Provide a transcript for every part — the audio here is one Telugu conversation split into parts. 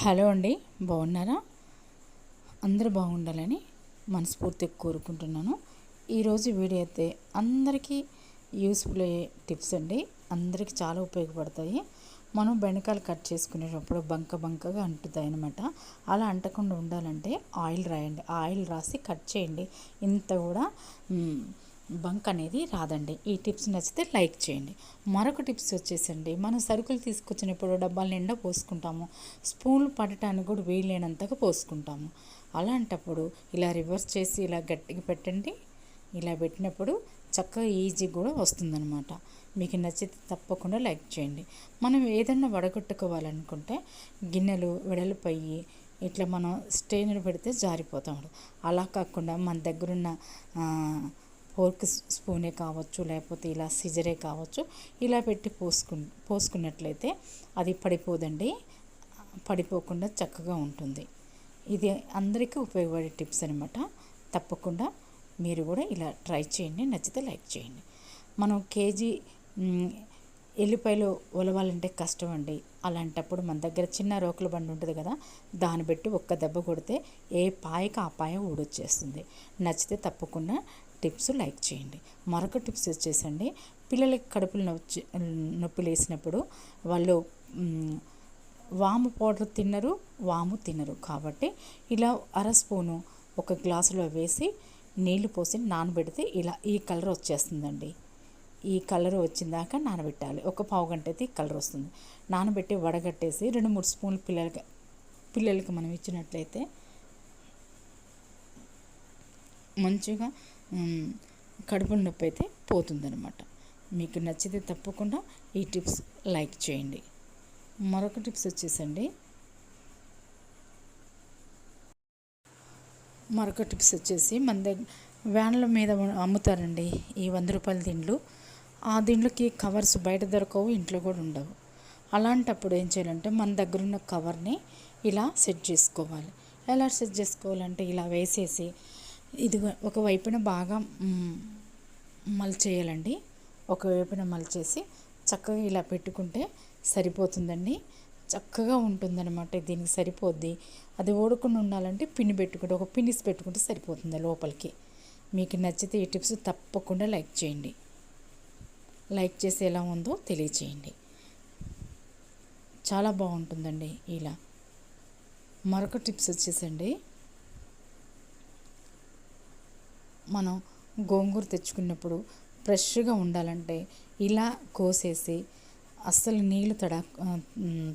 హలో అండి బాగున్నారా? అందరూ బాగుండాలని మనస్ఫూర్తిగా కోరుకుంటున్నాను. ఈరోజు వీడియో అయితే అందరికీ యూస్ఫుల్ అయ్యే టిప్స్ అండి. అందరికీ చాలా ఉపయోగపడతాయి. మనం బెండకాయలు కట్ చేసుకునేటప్పుడు బంక బంకగా అంటుతాయి అనమాట అలా అంటకుండా ఉండాలంటే ఆయిల్ రాయండి. ఆయిల్ రాసి కట్ చేయండి. ఇంత కూడా బంక్ అనేది రాదండి. ఈ టిప్స్ నచ్చితే లైక్ చేయండి. మరొక టిప్స్ వచ్చేసండి. మనం సరుకులు తీసుకొచ్చినప్పుడు డబ్బాలు నిండా పోసుకుంటాము. స్పూన్లు పడటానికి కూడా వీలైనంతగా పోసుకుంటాము. అలాంటప్పుడు ఇలా రివర్స్ చేసి ఇలా గట్టిగా పెట్టండి. ఇలా పెట్టినప్పుడు చక్కగా ఈజీ కూడా వస్తుందన్నమాట. మీకు నచ్చితే తప్పకుండా లైక్ చేయండి. మనం ఏదన్నా వడగొట్టుకోవాలనుకుంటే గిన్నెలు వెడలిపోయి ఇట్లా మనం స్టేనర్ పెడితే జారిపోతాం. అలా కాకుండా మన దగ్గరున్న ఫోర్క్ స్పూనే కావచ్చు లేకపోతే ఇలా సిజరే కావచ్చు ఇలా పెట్టి పోసుకు పోసుకున్నట్లయితే అది పడిపోదండి. పడిపోకుండా చక్కగా ఉంటుంది. ఇది అందరికీ ఉపయోగపడే టిప్స్ అనమాట తప్పకుండా మీరు కూడా ఇలా ట్రై చేయండి. నచ్చితే లైక్ చేయండి. మనం కేజీ ఎల్లిపాయలు ఉలవాలంటే కష్టం అండి అలాంటప్పుడు మన దగ్గర చిన్న రోకల బండి ఉంటుంది కదా దాన్ని బట్టి ఒక్క దెబ్బ కొడితే ఏ పాయకి ఆ పాయ ఊడొచ్చేస్తుంది. నచ్చితే తప్పకుండా టిప్స్ లైక్ చేయండి. మరొక టిప్స్ వచ్చేసండి. పిల్లలకి కడుపులు నొచ్చి నొప్పి లేసినప్పుడు వాళ్ళు వాము పౌడర్ తినరు వాము తినరు కాబట్టి ఇలా అర స్పూను ఒక గ్లాసులో వేసి నీళ్ళు పోసి నానబెడితే ఇలా ఈ కలర్ వచ్చేస్తుందండి. ఈ కలర్ వచ్చిందాక నానబెట్టాలి. ఒక పావు గంట అయితే ఈ కలర్ వస్తుంది. నానబెట్టి వడగట్టేసి రెండు మూడు స్పూన్లు పిల్లలకి పిల్లలకి మనం ఇచ్చినట్లయితే మంచిగా కడుపు నొప్పి అయితే పోతుందనమాట మీకు నచ్చితే తప్పకుండా ఈ టిప్స్ లైక్ చేయండి. మరొక టిప్స్ వచ్చేసండి. మరొక టిప్స్ వచ్చేసి మన దగ్గర వ్యాన్ల మీద అమ్ముతారండి. ఈ వంద రూపాయల దిండ్లు. ఆ దిండ్లకి కవర్స్ బయట దొరకవు ఇంట్లో కూడా ఉండవు. అలాంటప్పుడు ఏం చేయాలంటే మన దగ్గర ఉన్న కవర్ని ఇలా సెట్ చేసుకోవాలి. ఎలా సెట్ చేసుకోవాలంటే ఇలా వేసేసి ఇది ఒక వైపున బాగా మ్, మలిచేయాలండి. ఒకవైపున మలిచేసి చక్కగా ఇలా పెట్టుకుంటే సరిపోతుందండి. చక్కగా ఉంటుందన్నమాట దీనికి సరిపోద్ది. అది ఓడకుండా ఉండాలంటే పిన్ని పెట్టుకుంటే ఒక పిన్నిస్ పెట్టుకుంటే సరిపోతుంది లోపలికి. మీకు నచ్చితే ఈ టిప్స్ తప్పకుండా లైక్ చేయండి. లైక్ చేసి ఎలా ఉందో తెలియచేయండి. చాలా బాగుంటుందండి ఇలా. మరొక టిప్స్ వచ్చేసండి. మనం గోంగూర తెచ్చుకున్నప్పుడు ఫ్రెష్గా ఉండాలంటే ఇలా కోసేసి అస్సలు నీళ్ళు తడ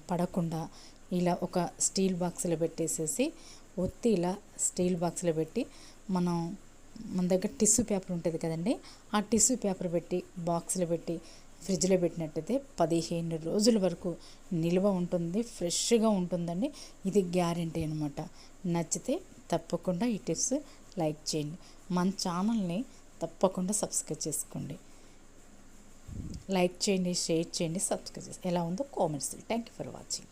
పడకుండా ఇలా ఒక స్టీల్ బాక్స్లో పెట్టేసేసి ఒత్తి ఇలా స్టీల్ బాక్స్లో పెట్టి మనం మన దగ్గర టిష్యూ పేపర్ ఉంటుంది కదండి ఆ టిష్యూ పేపర్ పెట్టి బాక్స్లో పెట్టి ఫ్రిడ్జ్లో పెట్టినట్టయితే పదిహేను రోజుల వరకు నిల్వ ఉంటుంది ఫ్రెష్గా ఉంటుందండి. ఇది గ్యారంటీ అనమాట నచ్చితే తప్పకుండా ఈ టిప్స్ లైక్ చేయండి. మన ఛానల్ని తప్పకుండా సబ్స్క్రైబ్ చేసుకోండి. లైక్ చేయండి షేర్ చేయండి సబ్స్క్రైబ్ చేసి ఎలా ఉందో comments thank you for watching